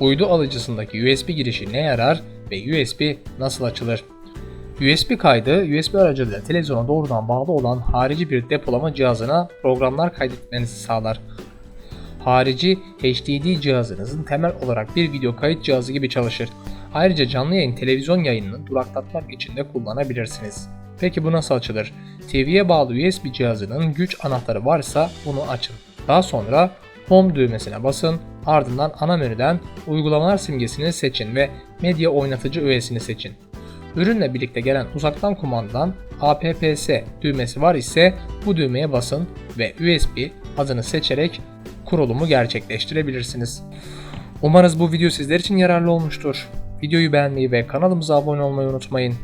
Uydu alıcısındaki USB girişi ne yarar ve USB nasıl açılır? USB kaydı USB aracılığıyla televizyona doğrudan bağlı olan harici bir depolama cihazına programlar kaydetmenizi sağlar. Harici HDD cihazınızın temel olarak bir video kayıt cihazı gibi çalışır. Ayrıca canlı yayın televizyon yayınını duraklatmak için de kullanabilirsiniz. Peki bu nasıl açılır? TV'ye bağlı USB cihazının güç anahtarı varsa bunu açın. Daha sonra Home düğmesine basın, ardından ana menüden uygulamalar simgesini seçin ve medya oynatıcı öğesini seçin. Ürünle birlikte gelen uzaktan kumandadan APPS düğmesi var ise bu düğmeye basın ve USB adını seçerek kurulumu gerçekleştirebilirsiniz. Umarız bu video sizler için yararlı olmuştur. Videoyu beğenmeyi ve kanalımıza abone olmayı unutmayın.